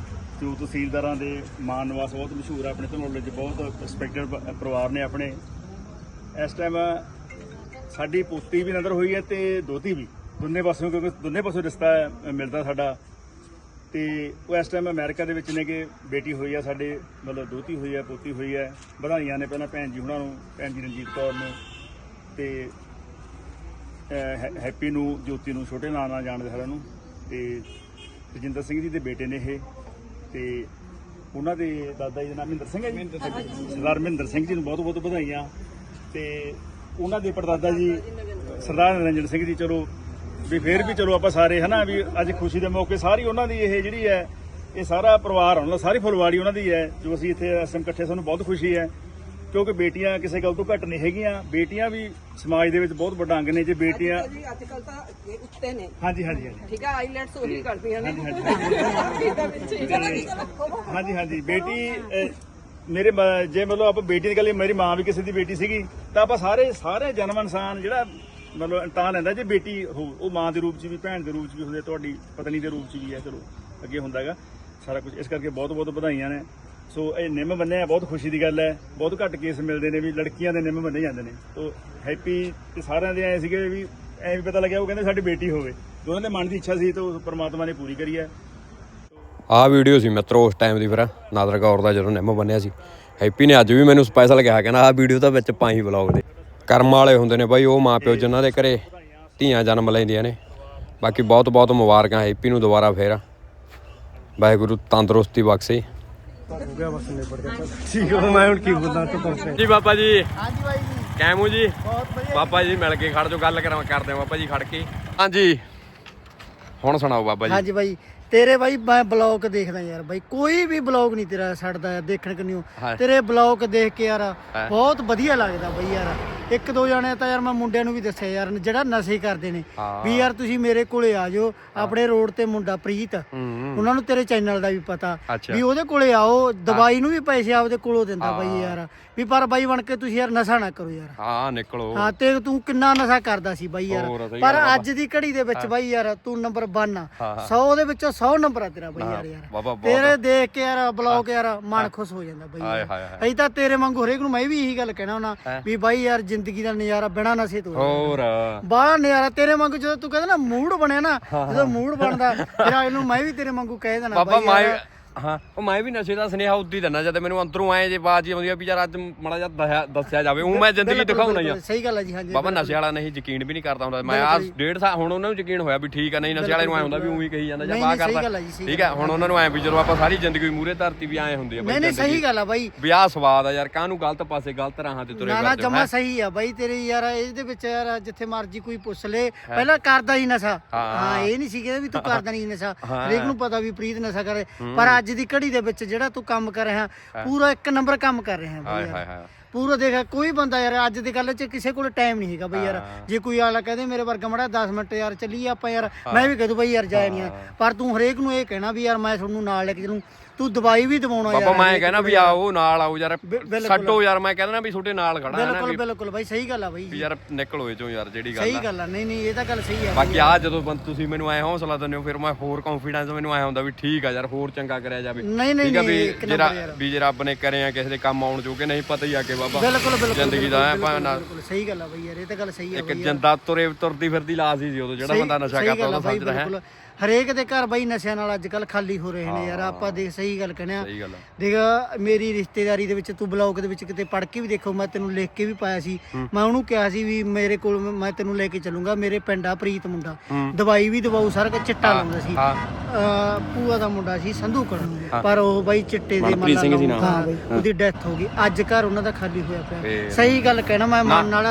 ਜੋ ਤਹਿਸੀਲਦਾਰਾਂ ਦੇ ਮਾਨ ਨਿਵਾਸ ਬਹੁਤ ਮਸ਼ਹੂਰ ਆ, ਆਪਣੇ ਧਨੌਲੇ 'ਚ ਬਹੁਤ ਰਿਸਪੈਕਟਡ ਪਰਿਵਾਰ ਨੇ ਆਪਣੇ। ਇਸ ਟਾਈਮ ਸਾਡੀ ਪੋਤੀ ਵੀ ਨਜ਼ਰ ਹੋਈ ਹੈ ਤੇ ਦੋਤੀ ਵੀ। ਦੋਨੇ ਪਾਸਿਓਂ ਕਿਉਂਕਿ ਦੋਨੇ ਪਾਸਿਓਂ ਰਿਸ਼ਤਾ ਮਿਲਦਾ ਸਾਡਾ। ਤੇ ਉਹ ਇਸ ਟਾਈਮ ਅਮਰੀਕਾ ਦੇ ਵਿੱਚ ਨੇ ਕਿ ਬੇਟੀ ਹੋਈ ਆ, ਸਾਡੇ ਮਤਲਬ ਦੋਤੀ ਹੋਈ ਆ ਪੋਤੀ ਹੋਈ ਆ ਵਧਾਈਆਂ ਨੇ ਪਹਿਲਾਂ ਭੈਣ ਜੀ ਹੁਣਾਂ ਨੂੰ, ਭੈਣ ਜੀ ਰਣਜੀਤ ਕੌਰ ਨੂੰ। ਤੇ ਹੈਪੀ ਨੂੰ, ਜੋਤੀ ਨੂੰ, ਛੋਟੇ ਨਾਂ ਨਾਲ ਜਾਣਦੇ ਸਾਰਿਆਂ ਨੂੰ। ਤੇ ਰਜਿੰਦਰ ਸਿੰਘ ਜੀ ਦੇ ਬੇਟੇ ਨੇ ਇਹ ਤੇ ਉਹਨਾਂ ਦੇ ਦਾਦਾ ਜੀ ਦਾ ਨਾਮ ਮਹਿੰਦਰ ਸਿੰਘ ਹੈ ਜੀ। ਸਰਦਾਰ ਮਹਿੰਦਰ ਸਿੰਘ ਜੀ ਨੂੰ ਬਹੁਤ ਬਹੁਤ ਵਧਾਈਆਂ। ਤੇ ਉਹਨਾਂ ਦੇ ਪੜਦਾਦਾ ਜੀ ਸਰਦਾਰ ਨਰਿੰਦਰ ਸਿੰਘ ਜੀ ਚਲੋ ਵੀ ਫੇਰ ਵੀ ਚਲੋ ਆਪਾਂ ਸਾਰੇ ਹਨਾ ਵੀ ਅੱਜ ਖੁਸ਼ੀ ਦੇ ਮੌਕੇ ਸਾਰੀ ਉਹਨਾਂ ਦੀ ਇਹ ਜਿਹੜੀ ਹੈ ਇਹ ਸਾਰਾ ਪਰਿਵਾਰ ਉਹਨਾਂ ਦਾ ਸਾਰੀ ਫੁਲਵਾੜੀ ਉਹਨਾਂ ਦੀ ਹੈ ਜੋ ਅਸੀਂ ਇੱਥੇ ਟਾਈਮ ਇਕੱਠੇ ਸਾਨੂੰ ਬਹੁਤ ਖੁਸ਼ੀ ਹੈ। ਕਿਉਂਕਿ ਬੇਟੀਆਂ ਕਿਸੇ ਗੱਲ ਤੋਂ ਘੱਟ ਨਹੀਂ ਹੈਗੀਆਂ। ਬੇਟੀਆਂ ਵੀ ਸਮਾਜ ਦੇ ਵਿੱਚ ਬਹੁਤ ਵੱਡਾ ਅੰਗ ਨੇ। ਜੇ ਬੇਟੀਆਂ ਜੀ ਅੱਜ ਕੱਲ ਤਾਂ ਇਹ ਉੱਤੇ ਨੇ। ਹਾਂਜੀ ਹਾਂਜੀ ਹਾਂਜੀ। ਠੀਕ ਹੈ ਆਈਲੈਟਸ ਉਹੀ ਕਰਦੀਆਂ ਨੇ। ਹਾਂਜੀ, ਹਾਂਜੀ। ਇਹਦਾ ਵਿੱਚ ਹੀ ਚਲੋ ਹਾਂਜੀ ਹਾਂਜੀ। ਬੇਟੀ ਅਹ, ਮੇਰੇ ਮ- ਜੇ ਮਤਲਬ ਆਪਾਂ ਬੇਟੀ ਦੀ ਗੱਲ ਹੀ, ਮੇਰੀ ਮਾਂ ਵੀ ਕਿਸੇ ਦੀ ਬੇਟੀ ਸੀਗੀ ਤਾਂ ਆਪਾਂ ਸਾਰੇ ਸਾਰੇ ਜਨਮ ਇਨਸਾਨ ਜਿਹੜਾ ਮਤਲਬ ਤਾਂ ਲੈਂਦਾ ਜੇ ਬੇਟੀ ਹੋ ਉਹ ਮਾਂ ਦੇ ਰੂਪ 'ਚ ਵੀ ਭੈਣ ਦੇ ਰੂਪ 'ਚ ਵੀ ਹੁੰਦੇ ਤੁਹਾਡੀ ਪਤਨੀ ਦੇ ਰੂਪ 'ਚ ਵੀ ਹੈ ਚਲੋ ਅੱਗੇ ਹੁੰਦਾ ਹੈਗਾ। ਸਾਰਾ ਕੁਝ ਇਸ ਕਰਕੇ ਬਹੁਤ ਬਹੁਤ ਵਧਾਈਆਂ ਨੇ। ਸੋ ਇਹ ਨਿੰਮ ਬੰਨੇ ਆ ਬਹੁਤ ਖੁਸ਼ੀ ਦੀ ਗੱਲ ਹੈ। ਬਹੁਤ ਘੱਟ ਕੇਸ ਮਿਲਦੇ ਨੇ ਵੀ ਲੜਕੀਆਂ ਦੇ ਨਿੰਮ ਬੰਨੇ ਜਾਂਦੇ ਨੇ। ਸੋ ਹੈਪੀ ਤੇ ਸਾਰਿਆਂ ਦੇ ਐ ਸੀਗੇ ਵੀ ਐ ਵੀ ਪਤਾ ਲੱਗਿਆ ਉਹ ਕਹਿੰਦੇ ਸਾਡੀ ਬੇਟੀ ਹੋਵੇ। ਦੋਨਾਂ ਦੇ ਮਨ ਦੀ ਇੱਛਾ ਸੀ ਤਾਂ ਉਹ ਪ੍ਰਮਾਤਮਾ ਨੇ ਪੂਰੀ ਕਰੀ ਹੈ। ਆਹ ਵੀਡੀਓ ਸੀ ਮਿੱਤਰੋ ਉਸ ਟਾਈਮ ਦੀ ਫਿਰ ਨਾਦਰ ਕੌਰ ਦਾ ਜਦੋਂ ਨਿੰਮ ਬੰਨਿਆ ਸੀ। ਹੈਪੀ ਨੇ ਅੱਜ ਵੀ ਮੈਨੂੰ ਸਪੈਸ਼ਲ ਕਿਹਾ ਕਹਿੰਦਾ ਆਹ ਵੀਡੀਓ ਤਾਂ ਵਿੱਚ ਪਾਈ ਵਲੌਗ ਦੇ। ਕਰਮ ਵਾਲੇ ਹੁੰਦੇ ਨੇ ਬਾਈ ਉਹ ਮਾਪਿਓ ਜਿਨ੍ਹਾਂ ਦੇ ਘਰੇ ਧੀਆਂ ਜਨਮ ਲੈਂਦੀਆਂ ਨੇ। ਬਾਕੀ ਬਹੁਤ ਬਹੁਤ ਮੁਬਾਰਕਾਂ ਹੈਪੀ ਨੂੰ ਦੁਬਾਰਾ ਫੇਰ। ਵਾਹਿਗੁਰੂ ਤੰਦਰੁਸਤੀ ਬਖਸ਼ੇ। ਠੀਕ ਹੋ ਮੈਂ ਹੁਣ ਕੀ ਬੋਲਾਂ ਤੂੰ ਦੱਸ ਜੀ ਬਾਬਾ ਜੀ। ਹਾਂਜੀ ਬਾਈ ਜੀ। ਕੈਮੂ ਜੀ? ਬਹੁਤ ਵਧੀਆ। ਬਾਬਾ ਜੀ ਮਿਲ ਕੇ ਖੜ ਜੋ ਗੱਲ ਕਰਾਂ ਕਰਦੇ ਆ ਬਾਬਾ ਜੀ ਖੜ ਕੇ। ਹਾਂਜੀ। ਹੁਣ ਸੁਣਾਓ ਬਾਬਾ ਜੀ। ਹਾਂਜੀ ਬਾਈ ਤੇਰੇ ਬਾਈ ਮੈਂ ਬਲੌਗ ਦੇਖਦਾ ਯਾਰ ਬਾਈ ਕੋਈ ਵੀ ਬਲੌਗ ਨਹੀਂ ਤੇਰਾ ਛੱਡਦਾ ਯਾਰ ਦੇਖਣ ਕਿਨਿਓ ਹਾਂ। ਤੇਰੇ ਬਲੌਗ ਦੇਖ ਕੇ ਯਾਰ। ਬਹੁਤ ਵਧੀਆ ਲੱਗਦਾ ਬਾਈ ਯਾਰ ਇੱਕ ਦੋ ਜਣੇ ਤਾਂ ਯਾਰ ਮੈਂ ਮੁੰਡਿਆਂ ਨੂੰ ਵੀ ਦੱਸਿਆ ਯਾਰ ਜਿਹੜਾ ਨਸ਼ੇ ਕਰਦੇ ਨੇ। ਵੀ ਯਾਰ ਤੁਸੀਂ ਮੇਰੇ ਕੋਲੇ ਆ ਜਾਓ ਆਪਣੇ ਰੋਡ ਤੇ ਮੁੰਡਾ ਪ੍ਰੀਤ ਉਹਨਾਂ ਨੂੰ ਤੇਰੇ ਚੈਨਲ ਦਾ ਵੀ ਪਤਾ। ਵੀ ਉਹਦੇ ਕੋਲੇ ਆਓ ਦਵਾਈ ਨੂੰ ਵੀ ਪੈਸੇ ਆਪਦੇ ਕੋਲੋਂ ਦਿੰਦਾ ਬਾਈ ਯਾਰ ਵੀ ਪਰ ਬਾਈ ਬਣ ਕੇ ਤੁਸੀਂ ਯਾਰ ਨਸ਼ਾ ਨਾ ਕਰੋ ਯਾਰ। ਹਾਂ ਨਿਕਲੋ। ਹਾਂ ਤੇ ਤੂੰ ਕਿੰਨਾ ਨਸ਼ਾ ਕਰਦਾ ਸੀ ਬਾਈ ਹੋਰ, ਯਾਰ ਸਹੀ ਪਰ ਗੱਲ ਆ ਅੱਜ ਦੀ ਘੜੀ ਦੇ ਵਿੱਚ ਬਾਈ ਯਾਰ ਤੂੰ ਨੰਬਰ 1 ਆ। ਹਾਂ, ਹਾਂ। 100 ਦੇ ਵਿੱਚੋਂ 100 ਨੰਬਰ ਆ ਤੇਰਾ ਬਾਈ ਯਾਰ ਯਾਰ। ਬਹੁਤ ਤੇਰੇ ਦੇਖ ਕੇ ਯਾਰ ਬਲੌਗ ਯਾਰ ਮਨ ਖੁਸ਼ ਹੋ ਜਾਂਦਾ ਬਾਈ ਹਾਏ ਯਾਰ। ਹਾਏ ਹਾਏ। ਅਸੀਂ ਤਾਂ ਤੇਰੇ ਵਾਂਗੂ ਹਰੇਕ ਨੂੰ ਮੈਂ ਵੀ ਇਹੀ ਗੱਲ ਕਹਿਣਾ ਹੁਣਾ ਵੀ ਬਾਈ ਯਾਰ ਜ਼ਿੰਦਗੀ ਦਾ ਨਜ਼ਾਰਾ ਬਿਨਾਂ ਨਸ਼ੇ ਤੋਂ ਹੋਰ। ਬਾਹਲਾ ਨਜ਼ਾਰਾ ਤੇਰੇ ਵਾਂਗੂ ਜਦੋਂ ਤੂੰ ਕਹਿੰਦਾ ਨਾ ਮੂਡ ਬਣਿਆ ਨਾ ਜਦੋਂ ਮੂਡ ਬਣਦਾ ਫਿਰ ਅਗਲੇ ਨੂੰ ਮੈਂ ਵੀ ਤੇਰੇ ਵਾਂਗੂ ਕਹਿ ਦੇਣਾ ਬਾਬਾ ਬਾਈ ਮੈਂ ਯਾਰ ਹਾਂ ਉਹ ਮੈਂ ਵੀ ਨਸ਼ੇ ਦਾ ਸੁਨੇਹਾ ਉੱਦੀ ਦਿੰਦਾ ਜਦ ਮੈਨੂੰ ਅੰਦਰੋਂ ਆਏ ਜੇ ਬਾਤ ਜੀ ਆਉਂਦੀ ਆ ਵੀ ਯਾਰ ਅੱਜ ਮੜਾ ਜਾ ਦੱਸਿਆ ਜਾਵੇ ਉਹ ਮੈਂ ਜ਼ਿੰਦਗੀ ਦਿਖਾਉਣਾ ਹੀ ਆ ਸਹੀ ਗੱਲ ਹੈ ਜੀ ਹਾਂਜੀ ਬਾਬਾ ਨਸ਼ੇ ਵਾਲਾ ਨਹੀਂ ਯਕੀਨ ਵੀ ਨਹੀਂ ਕਰਦਾ ਹੁੰਦਾ। ਮੈਂ ਆ ਡੇਢ ਸਾਲ ਹੁਣ ਉਹਨਾਂ ਨੂੰ ਯਕੀਨ ਹੋਇਆ ਵੀ ਠੀਕ ਆ ਨਹੀਂ ਨਸ਼ੇ ਵਾਲੇ ਨੂੰ ਐ ਹੁੰਦਾ ਵੀ ਉਹੀ ਕਹੀ ਜਾਂਦਾ ਜਾਂ ਸਹੀ ਕਰਦਾ। ਠੀਕ ਹੈ ਹੁਣ ਉਹਨਾਂ ਨੂੰ ਐ ਵੀ ਜਦੋਂ ਆਪਾਂ ਸਾਰੀ ਜ਼ਿੰਦਗੀ ਮੂਰੇ ਧਰਤੀ ਵੀ ਆਏ ਹੁੰਦੀ ਆ ਨਹੀਂ ਨਹੀਂ ਸਹੀ ਗੱਲ ਆ ਬਾਈ। ਵੀ ਆਹ ਸਵਾਦ ਆ ਯਾਰ ਕਾਹਨੂੰ ਗਲਤ ਪਾਸੇ ਗਲਤ ਰਾਹਾਂ ਤੇ ਤੁਰੇ ਨਾ ਨਾ ਜਮਾ? ਸਹੀ ਆ ਬਾਈ ਤੇਰੀ ਯਾਰ ਇਹਦੇ ਵਿੱਚ ਯਾਰ ਜਿੱਥੇ ਮਰਜ਼ੀ ਕੋਈ ਪੁੱਛ ਲੇ ਪਹਿਲਾਂ ਕਰਦਾ ਹੀ ਨਸ਼ਾ। ਹਾਂ। ਇਹ ਨਹੀਂ ਸੀ ਕਹਿੰਦੇ ਵੀ ਤੂੰ ਕਰਦਾ ਨਹੀਂ ਨਸ਼ਾ। ਹਰੇਕ ਨੂੰ ਪਤਾ ਵੀ ਪ੍ਰੀਤ ਨਸ਼ਾ ਕਰੇ ਪਰ ਅੱਜ ਦੀ ਘੜੀ ਦੇ ਵਿੱਚ ਜਿਹੜਾ ਤੂੰ ਕੰਮ ਕਰ ਰਿਹਾ ਪੂਰਾ ਇੱਕ ਨੰਬਰ ਕੰਮ ਕਰ ਰਿਹਾ ਬਾਈ ਹਾਏ ਯਾਰ। ਪੂਰਾ ਦੇਖ ਕੋਈ ਬੰਦਾ ਯਾਰ ਅੱਜ ਦੀ ਗੱਲ 'ਚ ਕਿਸੇ ਕੋਲ ਟਾਈਮ ਨਹੀਂ ਹੈਗਾ ਬਈ ਯਾਰ। ਜੇ ਕੋਈ ਆਲਾ ਕਹਦੇ ਮੇਰੇ ਵਰਗਾ ਮੜਾ 10 ਮਿੰਟ ਯਾਰ ਚੱਲੀਏ ਆਪਾਂ ਯਾਰ। ਮੈਂ ਵੀ ਕਹਦੂ ਬਈ ਯਾਰ ਜਾਏ ਨਹੀਂ। ਪਰ ਤੂੰ ਹਰੇਕ ਨੂੰ ਇਹ ਕਹਿਣਾ ਵੀ ਯਾਰ ਮੈਂ ਤੁਹਾਨੂੰ ਨਾਲ ਲੈ ਕੇ ਚੱਲੂੰ। ਤੂੰ ਦਵਾਈ ਵੀ ਦਵਾਉਣਾ ਯਾਰ ਬਾਬਾ ਮੈਂ ਕਹਿੰਦਾ ਵੀ ਆਓ ਨਾਲ ਆਓ ਯਾਰ ਬਿਲਕੁਲ। ਛੱਡੋ ਯਾਰ ਮੈਂ ਕਹਿੰਦਾ ਵੀ ਤੁਹਾਡੇ ਨਾਲ ਖੜਾ ਹੈ ਨਾ ਬਿਲਕੁਲ ਵੀ ਬਿਲਕੁਲ ਬਾਈ ਸਹੀ ਗੱਲ ਆ ਬਾਈ ਵੀ ਯਾਰ ਨਿਕਲੋ ਇਹ ਚੋਂ ਯਾਰ ਜਿਹੜੀ ਗੱਲ ਸਹੀ ਆ। ਗੱਲ ਆ ਨਹੀਂ ਨਹੀਂ ਇਹ ਤਾਂ ਗੱਲ ਸਹੀ ਆ ਬਾਕੀ ਆ ਜਦੋਂ ਤੁਸੀਂ ਮੈਨੂੰ ਐ ਹੌਸਲਾ ਦਿੰਦੇ ਹੋ ਫਿਰ ਮੈਂ ਹੋਰ ਕੌਨਫੀਡੈਂਸ ਮੈਨੂੰ ਐ ਹੁੰਦਾ ਵੀ ਠੀਕ ਆ ਯਾਰ ਹੋਰ ਚੰਗਾ ਕਰਿਆ ਜਾਵੇ। ਨਹੀਂ ਨਹੀਂ ਠੀਕ ਆ ਨਹੀਂ ਵੀ ਇੱਕ ਜਿਹੜਾ ਨੰਬਰ ਯਾਰ। ਵੀ ਜੇ ਰੱਬ ਨੇ ਕਰੇ ਆ ਕਿਸੇ ਦੇ ਕੰਮ ਆਉਣ ਜੋਗੇ ਨਹੀਂ ਪਤਾ ਹੀ ਆ ਕਿ ਬਾਬਾ। ਬਿਲਕੁਲ ਬਿਲਕੁਲ ਜ਼ਿੰਦਗੀ ਦਾ ਐ ਭਾਵੇਂ ਨਾ ਬਿਲਕੁਲ ਸਹੀ ਗੱਲ ਆ ਬਈ ਯਾਰ ਇਹ ਤਾਂ ਗੱਲ ਸਹੀ ਆ ਇੱਕ ਬਈ। ਜਿੰਦਾ ਤੁਰੇ ਤੁਰਦੀ ਫਿਰਦੀ ਲਾਸ਼ ਹੀ ਸੀ ਉਦੋਂ ਜਿਹੜਾ ਬੰਦਾ ਨਸ਼ਾ ਸਹੀ ਕਰਦਾ ਗੱਲ ਆ ਉਹਦਾ ਬਾਈ, ਸਮਝਦਾ ਹੈ। ਬਿਲਕੁਲ। ਹਰੇਕ ਦੇ ਘਰ ਬਾਈ ਨਸ਼ਿਆਂ ਨਾਲ ਅੱਜ ਕੱਲ ਖਾਲੀ ਹੋ ਰਹੇ ਨੇ ਯਾਰ ਆਪਾਂ ਦੇਖ ਸਹੀ ਗੱਲ ਕਹਿੰਦੇ ਆ ਸਹੀ ਗੱਲ ਆ। ਦੇਖ ਮੇਰੀ ਰਿਸ਼ਤੇਦਾਰੀ ਦੇ ਵਿੱਚ ਤੂੰ ਬਲੌਗ ਦੇ ਵਿੱਚ ਕਿਤੇ ਪੜ ਕੇ ਵੀ ਦੇਖੋ ਮੈਂ ਤੈਨੂੰ ਲਿਖ ਕੇ ਵੀ ਪਾਇਆ ਸੀ। ਮੈਂ ਉਹਨੂੰ ਕਿਹਾ ਸੀ ਵੀ ਮੇਰੇ ਕੋਲ ਮੈਂ ਤੈਨੂੰ ਲੈ ਕੇ ਚੱਲੂੰਗਾ ਮੇਰੇ ਪਿੰਡ ਆ ਪ੍ਰੀਤ ਮੁੰਡਾ। ਦਵਾਈ ਵੀ ਦਵਾਉ ਸਾਰਾ ਕੁਝ ਚਿੱਟਾ ਲਾਉਂਦਾ ਸੀ। ਹਾਂ। ਭੂਆ ਦਾ ਮੁੰਡਾ ਸੀ ਸੰਧੂਕੜ ਪਰ ਉਹ ਬਾਈ ਚਿੱਟੇ ਦੇ ਮਨਪ੍ਰੀਤ ਸਿੰਘ ਸੀ ਨਾਮ। ਹਾਂ ਬਾਈ ਉਹਦੀ ਡੈਥ ਹੋ ਗਈ। ਅੱਜ ਘਰ ਉਹਨਾਂ ਦਾ ਖਾਲੀ ਹੋਇਆ ਪਿਆ। ਸਹੀ ਗੱਲ ਕਹਿਣਾ ਮੈਂ ਮਨ ਨਾਲ।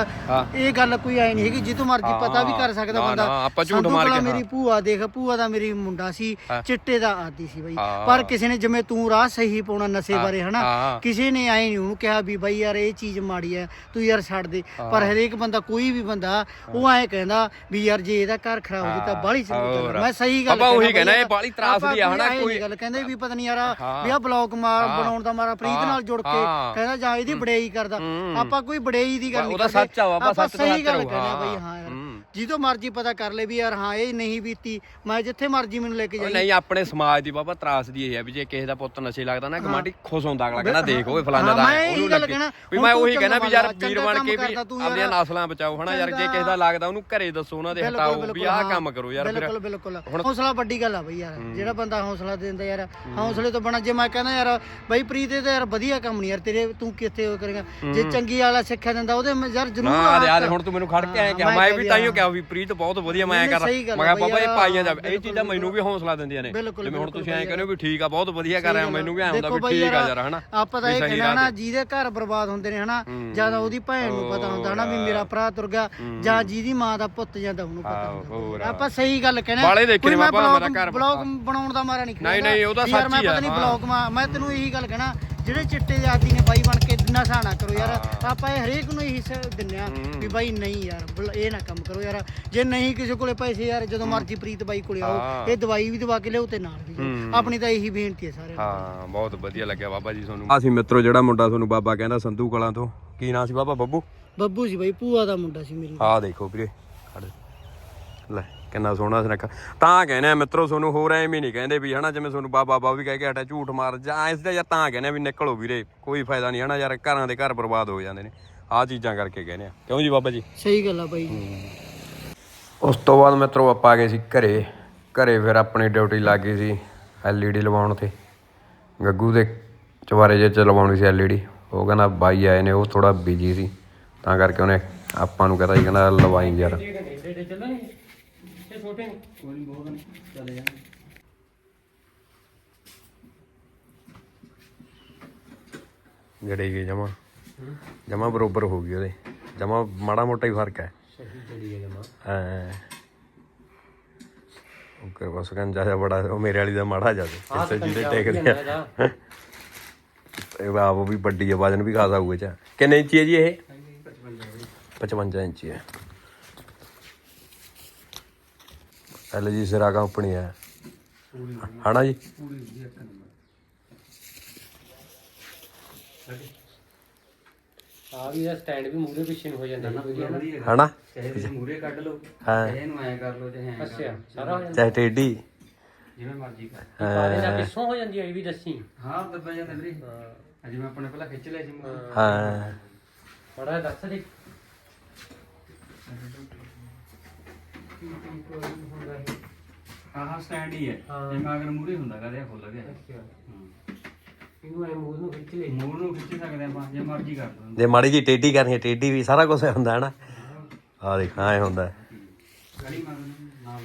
ਇਹ ਗੱਲ ਕੋਈ ਆਈ ਨਹੀਂ ਹੈਗੀ। ਜਿੱਦੋਂ ਮਰਜ਼ੀ ਪਤਾ ਵੀ ਕਰ ਸਕਦਾ ਬੰਦਾ। ਨਾ, ਆਪਾਂ ਝੂਠ ਸੰਧੂ ਮਾਰ ਕਲਾਂ ਕੇ, ਮੇਰੀ। ਭੂਆ ਦੇਖ ਭੂਆ ਦਾ ਮੇਰੀ ਮੁੰਡਾ ਸੀ ਚਿੱਟੇ ਦਾ ਆਦੀ ਸੀ ਬਾਈ। ਪਰ ਕਿਸੇ ਨੇ ਜਿਵੇਂ ਤੂੰ ਰਾਹ ਸਹੀ ਪਾਉਣਾ ਨਸ਼ੇ ਬਾਰੇ ਹਨਾ। ਕਿਸੇ ਨੇ ਆਏ ਨਹੀਂ ਉਹਨੂੰ ਕਿਹਾ ਵੀ ਬਾਈ ਯਾਰ ਇਹ ਚੀਜ਼ ਮਾੜੀ ਹੈ ਤੂੰ ਯਾਰ ਛੱਡ ਦੇ। ਪਰ ਹਰੇਕ ਬੰਦਾ ਕੋਈ ਵੀ ਬੰਦਾ ਉਹ ਐਂ ਕਹਿੰਦਾ ਵੀ ਯਾਰ ਜੇ ਇਹਦਾ ਘਰ ਖਰਾਬ ਹੋ ਗਿਆ ਤਾਂ ਬਾਹਲੀ ਚੰਗੀ। ਮੈਂ ਸਹੀ ਗੱਲ ਆਪਾਂ ਉਹੀ ਬਾਈ ਇਹ ਬਾਹਲੀ ਤਰਾਸ ਦੀ ਆ, ਹਨਾ, ਕੋਈ- ਗੱਲ ਕਹਿੰਦੇ ਵੀ ਪਤਾ ਨਹੀਂ ਯਾਰ। ਵੀ ਆ ਬਲੌਗ ਮਾਰ ਬਣਾਉਣ ਦਾ ਮਾਰਾ ਪ੍ਰੀਤ ਨਾਲ ਜੁੜ ਕੇ। ਕਹਿੰਦਾ ਜਾਂ ਇਹਦੀ ਬੜਾਈ ਕਰਦਾ। ਆਪਾਂ ਕੋਈ ਬੜਾਈ ਦੀ ਗੱਲ ਨਹੀਂ ਉਹਦਾ ਸੱਚ ਆ, ਆਪਾਂ ਸੱਚ ਤੋਂ ਸਹੀ ਗੱਲ ਰਹੋ, ਕਹਿੰਦੇ। ਬਈ ਹਾਂ। ਯਾਰ। ਹੂੰ। ਜਦੋਂ ਮਰਜ਼ੀ ਪਤਾ ਕਰ ਲੈ ਵੀ ਯਾਰ ਹਾਂ ਇਹ ਨਹੀਂ ਬੀਤੀ ਮੈਂ ਜਿੱਥੇ ਮਰਜ਼ੀ ਮੈਨੂੰ ਲੈ ਕੇ ਜਾਈ। ਨਹੀਂ ਆਪਣੇ ਸਮਾਜ ਦੀ ਬਾਬਾ ਤਰਾਸ ਦੀ ਇਹ ਹੈ ਵੀ ਜੇ ਕਿਸੇ ਦਾ ਪੁੱਤ ਨਸ਼ੇ ਲੱਗਦਾ ਨਾ ਗਮਾਂਡੀ ਖੁਸ਼ ਹੁੰਦਾ ਅਗਲਾ ਕਹਿੰਦਾ ਦੇਖ ਓਏ ਫਲਾਣਾ ਹਾਂ, ਦਾ ਹੈ, ਉਹਨੂੰ ਲੱਗੇ। ਵੀ ਮੈਂ ਤੂੰ ਉਹੀ ਕਹਿਣਾ ਵੀ ਯਾਰ ਵੀਰ ਬਣ ਕੇ ਵੀ ਤੂੰ। ਆਪਣੀਆਂ ਨਸਲਾਂ ਬਚਾਓ ਹਨਾ? ਯਾਰ ਜੇ। ਕਿਸੇ ਦਾ ਲੱਗਦਾ ਉਹਨੂੰ ਘਰੇ ਦੱਸੋ ਉਹਨਾਂ ਦੇ ਹਟਾਓ ਵੀ ਆਹ ਕੰਮ ਕਰੋ ਯਾਰ ਬਿਲਕੁਲ ਬਿਲਕੁਲ। ਹੌਸਲਾ ਵੱਡੀ ਗੱਲ ਆ ਬਈ ਯਾਰ ਜਿਹੜਾ ਬੰਦਾ ਹੌਸਲਾ ਦਿੰਦਾ ਯਾਰ ਹੌਸਲੇ ਤੋਂ ਬਣਾ ਜੇ ਮੈਂ ਕਹਿੰਦਾ ਯਾਰ ਬਈ ਪ੍ਰੀਤ ਇਹ ਤਾਂ ਯਾਰ ਵਧੀਆ ਕੰਮ ਨਹੀਂ ਯਾਰ ਤੇਰੇ ਤੂੰ ਕਿੱਥੇ ਉਹ ਕਰੇਗਾ? ਜੇ ਚੰਗੀ ਵਾਲਾ ਸਿੱਖਿਆ ਦਿੰਦਾ ਉਹਦੇ ਯਾਰ ਜ਼ਰੂਰ ਯਾਰ। ਹੁਣ ਤੂੰ ਮੈਨੂੰ ਖੜ ਕੇ ਆਇਆ ਕਿ ਹਾਂ, ਮੈਂ ਵੀ ਕਿਹਾ ਤਾਈਓ ਕਿਹਾ ਵੀ ਪ੍ਰੀਤ ਬਹੁਤ ਵਧੀਆ ਮੈਂ ਕਰ ਮੈਂ ਆ ਕਿਹਾ ਬਾਬਾ ਇਹ ਪਾਈਆਂ ਜਾਵੇ ਇਹ ਚੀਜ਼ਾਂ ਮੈਨੂੰ ਵੀ ਹੌਸਲਾ ਦਿੰਦੀਆਂ ਨੇ। ਜਿਵੇਂ ਹੁਣ ਤੁਸੀਂ ਐਂ ਕਹਿੰਦੇ ਹੋ ਵੀ ਠੀਕ ਆ ਬਹੁਤ ਵਧੀਆ ਕਰ ਰਿਹਾ ਮੈਨੂੰ ਵੀ ਐਂ ਹੁੰਦਾ ਵੀ ਠੀਕ ਆ ਯਾਰ ਹਨਾ? ਆਪਾਂ ਤਾਂ ਇਹ ਕਹਿਣਾ ਨਾ ਤੇ। ਜਿਹਦੇ ਘਰ ਬਰਬਾਦ ਹੁੰਦੇ ਨੇ ਹਨਾ? ਜਾਂ ਤਾਂ ਉਹਦੀ ਭੈਣ ਨੂੰ ਪਤਾ ਹੁੰਦਾ ਹਨਾ ਵੀ ਮੇਰਾ ਭਰਾ ਤੁਰ ਗਿਆ ਜਾਂ ਜਿਹਦੀ ਮਾਂ ਦਾ ਪੁੱਤ ਜਾਂਦਾ ਉਹਨੂੰ ਪਤਾ ਹੁੰਦਾ। ਆਪਾਂ ਸਹੀ ਗੱਲ ਕਹਿਣਾ। ਬਾਲੇ ਦੇਖੇ ਬਾਬਾ, ਮੇਰਾ ਘਰ- ਬਲੌਗ ਬਣਾਉਣ ਦਾ ਮਾਰਾ ਨਹੀਂ ਨਹੀਂ, ਨਹੀਂ, ਵੀ ਯਾਰ ਸੱਚ ਮੈਂ ਹੀ ਆ, ਪਤਾ ਨਹੀਂ। ਬਲੌਗ ਮਾ ਤੈਨੂੰ ਇਹੀ ਗੱਲ ਕਹਿਣਾ ਜਿਹੜੇ ਚਿੱਟੇ ਆਦੀ ਨੇ ਬਾਈ ਬਣ ਕੇ ਨਸ਼ਾ ਨਾ ਕਰੋ ਯਾਰ ਆਪਾਂ ਇਹ ਹਰੇਕ ਨੂੰ ਇਹੀ ਸ- ਦਿੰਦੇ ਆ ਵੀ ਬਾਈ ਨਹੀਂ ਯਾਰ ਬਲ- ਇਹ ਨਾ ਕੰਮ ਕਰੋ ਯਾਰ। ਜੇ ਨਹੀਂ ਕਿਸੇ ਕੋਲੇ ਪੈਸੇ ਯਾਰ ਜਦੋਂ ਮਰਜ਼ੀ ਪ੍ਰੀਤ ਬਾਈ ਕੋਲੇ। ਆਓ ਇਹ ਦਵਾਈ ਵੀ ਦਵਾ ਕੇ ਲਿਆਓ ਤੇ ਨਾਲ ਵੀ। ਆਪਣੀ ਤਾਂ ਇਹੀ ਬੇਨਤੀ ਹੈ ਸਾਰਿਆਂ ਨੂੰ। ਹਾਂ ਬਹੁਤ ਵਧੀਆ ਲੱਗਿਆ ਬਾਬਾ ਜੀ ਤੁਹਾਨੂੰ। ਅਸੀਂ ਮਿੱਤਰੋ ਜਿਹੜਾ ਮੁੰਡਾ ਤੁਹਾਨੂੰ ਬਾਬਾ ਕਹਿੰਦਾ ਸੰਧੂ ਕਲਾਂ ਤੋਂ ਕੀ ਨਾਂ ਸੀ ਬਾਬਾ? ਬੱਬੂ? ਬੱਬੂ ਸੀ ਬਾਈ ਭੂਆ ਦਾ ਮੁੰਡਾ ਸੀ ਮੇਰੀ। ਆਹ ਦੇਖੋ ਵੀਰੇ ਖੜ। ਲੈ। ਕਿੰਨਾ ਸੋਹਣਾ ਸੁਨੱਖਾ। ਤਾਂ ਕਹਿੰਦੇ ਆ ਮਿੱਤਰੋ ਤੁਹਾਨੂੰ ਹੋਰ ਐਵੇਂ ਨਹੀਂ ਕਹਿੰਦੇ ਵੀ ਹਨਾ ਜਿਵੇਂ ਤੁਹਾਨੂੰ ਬਾਬਾ ਬਾਬਾ ਵੀ ਕਹਿ ਕੇ ਹਟਾ ਝੂਠ ਮਾਰ ਜਾਂ ਇਸ ਦਾ ਯਾਰ ਤਾਂ ਕਹਿੰਦੇ ਆ ਵੀ ਨਿਕਲੋ ਵੀਰੇ ਕੋਈ ਫਾਇਦਾ ਨਹੀਂ ਹਨਾ ਯਾਰ ਘਰਾਂ ਦੇ ਘਰ ਬਰਬਾਦ ਹੋ ਜਾਂਦੇ ਨੇ। ਆਹ ਚੀਜ਼ਾਂ ਕਰਕੇ ਕਹਿੰਦੇ ਆ। ਕਿਉਂ ਜੀ ਬਾਬਾ ਜੀ? ਸਹੀ ਗੱਲ ਆ ਬਾਈ ਉਸ ਤੋਂ ਬਾਅਦ ਮਿੱਤਰੋ ਆਪਾਂ ਆ ਗਏ ਸੀ ਘਰੇ। ਘਰੇ ਫਿਰ ਆਪਣੀ ਡਿਊਟੀ ਲੱਗ ਗਈ ਸੀ ਐਲਈਡੀ ਲਵਾਉਣ ਤੇ। ਗੱਗੂ ਦੇ ਚਵਾਰੇ ਜੇ ਚ ਲਵਾਉਣੀ ਸੀ ਐਲਈਡੀ। ਉਹ ਕਹਿੰਦਾ ਬਾਈ ਆਏ ਨੇ ਉਹ ਥੋੜਾ ਬਿਜ਼ੀ ਸੀ। ਤਾਂ ਕਰਕੇ ਉਹਨੇ ਆਪਾਂ ਨੂੰ ਕਹਤਾ ਸੀ ਕਹਿੰਦਾ ਲਵਾਈ ਯਾਰ। ਇਹ ਛੋਟੇ ਨੇ ਕੋਈ ਨਹੀਂ ਬਹੁਤ ਨੇ ਚਲੇ ਜਾਣ ਜੜੇ ਗਏ ਜਮਾ। ਜਮਾ ਬਰੋਬਰ ਹੋ ਗਈ ਉਹਦੇ। ਜਮਾ ਮਾੜਾ ਮੋਟਾ ਹੀ ਫ਼ਰਕ ਹੈ। ਸਹੀ ਜੜੀ ਹੈ ਜਮਾ। ਹਾਂ। ਉਹ ਕਰ ਬਸ ਜ਼ਿਆਦਾ ਬੜਾ ਉਹ ਮੇਰੇ ਵਾਲੀ ਦਾ ਮਾੜਾ ਜਾਦੇ ਕਿਸੇ ਚੀਜ਼ ਦੇ ਟੇਕਦੇ ਆ ਇਹ ਬਾਬ ਉਹ ਵੀ ਵੱਡੀ ਆ ਵਜਨ ਵੀ ਖਾਸਾ ਹੋਊਗਾ ਚਾ। ਕਿੰਨੇ ਇੰਚੀ ਹੈ ਜੀ ਇਹ? 55 ਇੰਚੀ ਹੈ। ਐਲ ਜੀ ਸਿਰਾ ਕੰਪਨੀ ਹੈ। ਹਨਾ ਜੀ? ਆ ਵੀ ਦਾ ਸਟੈਂਡ ਵੀ ਮੂਰੇ ਪਿੱਛੇ ਨੂੰ ਹੋ ਜਾਂਦਾ ਨਾ ਵਧੀਆ ਨਾ। ਤੁਸੀਂ ਮੂਰੇ ਕੱਢ ਲਓ ਹਾਂ। ਇਹਨੂੰ ਐ ਕਰ ਲਓ ਚਾਹੇ ਅੱਛਾ ਸਾਰਾ ਹੋ ਜਾਂਦਾ। ਚਾਹੇ ਟੇਢੀ। ਜਿਵੇਂ ਮਰਜ਼ੀ ਕਰ। ਪਾਰੇ ਦਾ ਪਿੱਛੋਂ ਹੋ ਜਾਂਦੀ ਹੈ ਇਹ ਵੀ ਦੱਸੀ। ਹਾਂ ਦੱਬਿਆ ਜਾਂਦਾ ਵੀਰੇ। ਅਜੇ ਮੈਂ ਆਪਣੇ ਪਹਿਲਾਂ ਖਿੱਚ ਲਿਆ ਸੀ। ਹਾਂ। ਥੋੜਾ ਦੱਸ ਦੇ। ਹਾਂ ਹਾਂ ਸਟੈਂਡ ਹੀ ਹੈ। ਹਾਂ। ਜੇ ਮੈਂ ਅਗਰ ਮੂਰੇ ਹੁੰਦਾ ਕਦੇ ਖੁੱਲ ਗਿਆ। ਇਹਨੂੰ ਐ ਮੂੰਹ ਨੂੰ ਖਿੱਚ ਲੈ। ਮੂੰਹ ਨੂੰ ਖਿੱਚ ਸਕਦੇ ਆਪਾਂ ਜੇ ਮਰਜ਼ੀ ਕਰ ਲਓ ਜੇ ਮਾੜੀ ਜੀ ਟੇਢੀ ਕਰਨੀ ਹੈ ਟੇਢੀ ਵੀ ਸਾਰਾ ਕੁਝ ਹੁੰਦਾ ਹੈ ਨਾ? ਆ ਦੇਖ ਐ ਹੁੰਦਾ। ਹੈ। ਗੜੀ ਮਾਰ ਨਾ ਮਾਰ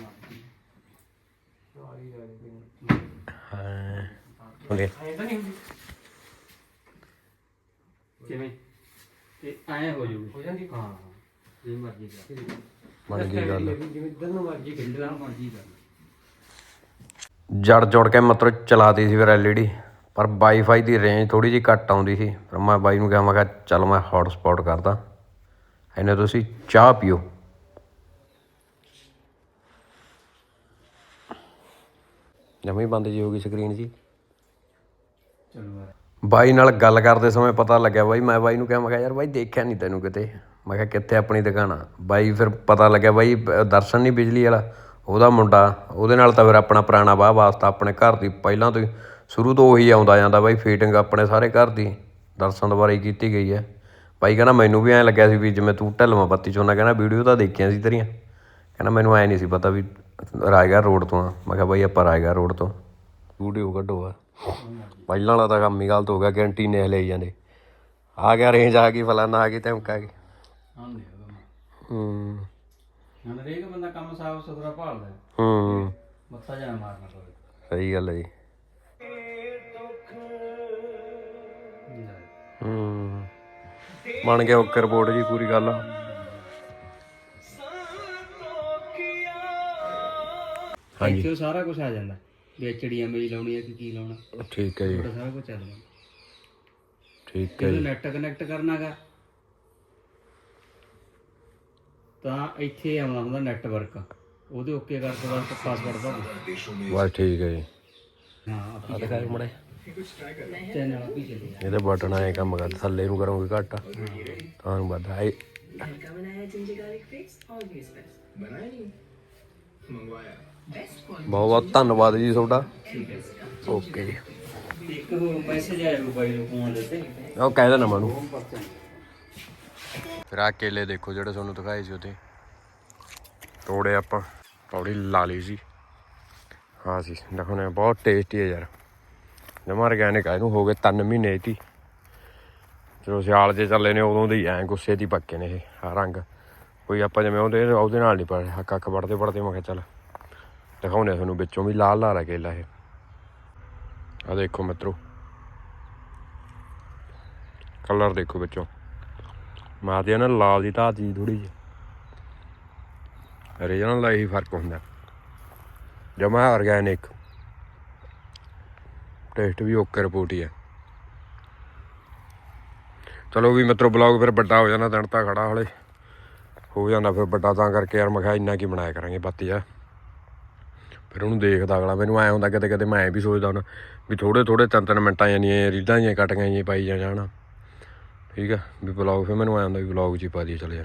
ਹਾਂ ਓਕੇ ਐ ਤਾਂ ਨਹੀਂ ਹੁੰਦੀ। ਕਿਵੇਂ? ਤੇ ਐ ਹੋ ਜੂ ਹੋ ਜਾਂਦੀ। ਹਾਂ ਜੇ ਮਰਜ਼ੀ ਕਰ। ਬਣ ਗਈ ਗੱਲ। ਜਿਵੇਂ ਇਧਰ ਨੂੰ ਮਰਜ਼ੀ ਖਿੱਚ ਜਿੱਦਾਂ ਮਰਜ਼ੀ ਕਰ ਜੜ ਜੋੜ ਕੇ ਮਤਲਬ ਚਲਾਤੀ ਸੀ ਫਿਰ ਐਲਈਡੀ ਪਰ ਵਾਈਫਾਈ ਦੀ ਰੇਂਜ ਥੋੜੀ ਜਿਹੀ ਘੱਟ ਆਉਂਦੀ ਸੀ। ਫਿਰ ਮੈਂ ਬਾਈ ਨੂੰ ਕਿਹਾ ਮੈਂ ਕਿਹਾ ਚੱਲ ਮੈਂ ਹੌਟਸਪੌਟ ਕਰਦਾ। ਇਹਨੇ ਤੁਸੀਂ ਚਾਹ ਪੀਓ। ਜਮੀ ਬੰਦ ਜੀ ਹੋ ਗਈ ਸਕਰੀਨ ਜੀ। ਚਲੋ ਬਾਈ। ਨਾਲ ਗੱਲ ਕਰਦੇ ਸਮੇਂ ਪਤਾ ਲੱਗਿਆ ਬਾਈ ਮੈਂ ਬਾਈ ਨੂੰ ਕਿਹਾ ਮੈਂ ਕਿਹਾ ਯਾਰ ਬਾਈ ਦੇਖਿਆ ਨਹੀਂ ਤੈਨੂੰ ਕਿਤੇ। ਮੈਂ ਕਿਹਾ ਕਿੱਥੇ ਆਪਣੀ ਦੁਕਾਨ ਆ? ਬਾਈ ਫਿਰ ਪਤਾ ਲੱਗਿਆ ਬਾਈ ਦਰਸ਼ਨ ਨਹੀਂ ਬਿਜਲੀ ਵਾਲਾ, ਉਹਦਾ ਮੁੰਡਾ, ਉਹਦੇ ਨਾਲ ਤਾਂ ਫਿਰ ਆਪਣਾ ਪੁਰਾਣਾ ਵਾਹ ਵਾਸਤਾ ਆਪਣੇ ਘਰ ਦੀ, ਪਹਿਲਾਂ ਤੋਂ ਹੀ ਸ਼ੁਰੂ ਤੋਂ ਉਹੀ ਆਉਂਦਾ ਜਾਂਦਾ ਬਾਈ ਫੀਟਿੰਗ ਆਪਣੇ ਸਾਰੇ ਘਰ ਦੀ, ਦਰਸ਼ਨ ਦੁਆਰਾ ਹੀ ਕੀਤੀ ਗਈ ਹੈ। ਬਾਈ ਕਹਿੰਦਾ ਮੈਨੂੰ ਵੀ ਐਂ ਲੱਗਿਆ ਸੀ ਵੀ ਜਿਵੇਂ ਤੂੰ ਢਲਵਾਂ ਬੱਤੀ ਚੋਂ ਕਹਿੰਦਾ ਵੀਡੀਓ ਤਾਂ ਦੇਖੀਆਂ ਸੀ ਤੇਰੀਆਂ। ਕਹਿੰਦਾ ਮੈਨੂੰ ਐ ਨਹੀਂ ਸੀ ਪਤਾ ਵੀ ਰਾਏਗੜ੍ਹ ਰੋਡ ਤੋਂ ਆ। ਮੈਂ ਕਿਹਾ ਬਾਈ ਆਪਾਂ ਰਾਏਗੜ੍ਹ ਰੋਡ ਤੋਂ। ਵੀਡੀਓ ਕੱਢੋ ਆ। ਪਹਿਲਾਂ ਵਾਲਾ ਤਾਂ ਕੰਮ ਹੀ ਗਲਤ ਹੋ ਗਿਆ ਘੰਟੀ ਨੇ ਲਈ ਜਾਂਦੇ। ਆ ਗਿਆ ਰੇਂਜ ਆ ਗਈ, ਫਲਾਨਾ ਆ ਗਈ, ਧਮਕਾ ਗਈ। ਹਾਂ ਨਹੀਂ ਹੈਗਾ ਹੂੰ। ਹੁਣ ਹਰੇਕ ਬੰਦਾ ਕੰਮ ਸਾਫ਼ ਸੁਥਰਾ ਭਾਲਦਾ ਹੈ। ਹੂੰ। ਮੱਥਾ ਜਾਣਾ ਮਾਰਨਾ ਪਵੇ। ਸਹੀ ਗੱਲ ਹੈ ਜੀ। ਹੂੰ। ਬਣ ਗਿਆ ਓਕੇ ਰਿਪੋਰਟ ਜੀ ਪੂਰੀ ਗੱਲ। ਹਾਂਜੀ। ਇੱਥੇ ਸਾਰਾ ਕੁਝ ਆ ਜਾਂਦਾ। ਵੀ ਚੜੀਆਂ ਮੇਰੀ ਲਾਉਣੀ ਹੈ ਕਿ ਕੀ ਲਾਉਣਾ। ਠੀਕ ਹੈ ਜੀ। ਤੁਹਾਡਾ ਸਾਰਾ ਕੁਝ ਚੱਲ ਜਾਂਦਾ। ਠੀਕ ਹੈ ਜਦੋਂ ਜੀ। ਨੈਟ ਕਨੈਕਟ ਕਰਨਾਗਾ ਤਾਂ ਇੱਥੇ ਆਉਣਾ ਹੁੰਦਾ ਨੈਟਵਰਕ ਉਹਦੇ ਓਕੇ ਕਰਕੇ ਬਸ ਪਾਸਵਰਡ ਭਰ ਦਿਓ। ਬਸ ਠੀਕ ਹੈ ਜੀ। ਹਾਂ ਆਪੀ ਦਿਖਾ ਮੜੇ ਚੈਨਲ ਆਪੀ ਚੱਲੇ ਜਾ ਇਹਦੇ ਬਟਨ ਆਏ ਕੰਮ ਕਰ ਥੱਲੇ ਨੂੰ ਕਰੋਗੇ ਘੱਟ। ਤਾਂ ਨੂੰ ਵੱਧ ਆਏ। ਬਹੁਤ ਬਹੁਤ ਧੰਨਵਾਦ ਜੀ ਤੁਹਾਡਾ। ਓਕੇ ਜੀ ਇੱਕ ਹੋਰ ਮੈਸੇਜ ਆਇਆ ਰੂਬਾਈ ਨੂੰ ਫੋਨ ਦੇ ਤੇ ਉਹ ਕਹਿ ਦੇਣਾ ਮਨੂੰ। ਫਿਰ ਆ ਕੇਲੇ ਦੇਖੋ ਜਿਹੜੇ ਤੁਹਾਨੂੰ ਦਿਖਾਏ ਸੀ ਉਤੇ ਤੋੜੇ ਆਪਾਂ। ਪੌੜੀ ਲਾ ਲਈ ਸੀ। ਹਾਂ ਸੀ ਦਿਖਾਉਣੇ ਬਹੁਤ ਟੇਸਟੀ ਹੈ ਯਾਰ। ਜਮਾ ਆਰਗੈਨਿਕ ਆ, ਇਹਨੂੰ ਹੋ ਗਏ 3 ਮਹੀਨੇ ਤੀ ਜਦੋਂ ਸਿਆਲ ਜੇ ਚੱਲੇ ਨੇ, ਉਦੋਂ ਦੇ ਹੀ ਐ ਗੁੱਸੇ ਦੀ ਪੱਕੇ ਨੇ ਇਹ ਰੰਗ। ਕੋਈ ਆਪਾਂ ਜਿਵੇਂ ਉਹਦੇ ਉਹਦੇ ਨਾਲ ਨਹੀਂ ਪੜੇ ਹੱਕ ਹੱਕ ਵੜਦੇ ਵੜਦੇ, ਮੈਂ ਕਿਹਾ ਚੱਲ ਦਿਖਾਉਣੇ ਆ ਤੁਹਾਨੂੰ ਵਿੱਚੋਂ ਵੀ, ਲਾਲ ਲਾਲ ਆ ਕੇਲਾ ਇਹ। ਆ ਦੇਖੋ ਮਿੱਤਰੋ। ਕਲਰ ਦੇਖੋ ਵਿੱਚੋਂ। ਮਾਰਦੇ ਨਾ ਲਾਲ ਦੀ ਧਾਤ ਜੀ ਥੋੜੀ ਜਿਹੀ। ਰੀਜਨਲ ਦਾ ਇਹੀ ਫ਼ਰਕ ਹੁੰਦਾ। ਜਮਾ ਆਰਗੈਨਿਕ ਟੇਸਟ ਵੀ ਓਕੇ ਰਿਪੋਰਟ ਹੀ ਹੈ ਚਲੋ ਵੀ ਮਿੱਤਰੋ ਬਲੌਗ ਫਿਰ ਵੱਡਾ ਹੋ ਜਾਣਾ, ਦਿਨ ਤਾਂ ਖੜਾ ਹਲੇ। ਹੋ ਜਾਂਦਾ ਫਿਰ ਵੱਡਾ ਤਾਂ ਕਰਕੇ ਯਾਰ ਮੈਂ ਕਿਹਾ ਇੰਨਾ ਕੀ ਬਣਾਇਆ ਕਰਾਂਗੇ ਬਾਤੀ ਆ। ਫਿਰ ਉਹਨੂੰ ਦੇਖਦਾ ਅਗਲਾ, ਮੈਨੂੰ ਐ ਹੁੰਦਾ ਕਿਤੇ ਕਿਤੇ ਮੈਂ ਐਂ ਵੀ ਸੋਚਦਾ ਹੁੰਦਾ ਵੀ ਥੋੜੇ ਥੋੜੇ ਤਿੰਨ ਤਿੰਨ ਮਿੰਟਾਂ ਜਾਨੀਆਂ ਰੀਡਾਂ ਜੀਆਂ ਕੱਟੀਆਂ ਜੀਆਂ ਪਾਈ ਜਾ ਜਾਣਾ। ਠੀਕ ਆ, ਵੀ ਬਲੌਗ ਫਿਰ ਮੈਨੂੰ ਐਂ ਹੁੰਦਾ ਵੀ ਬਲੌਗ 'ਚ ਹੀ ਪਾ ਦਈਏ, ਚਲੇ ਜਾ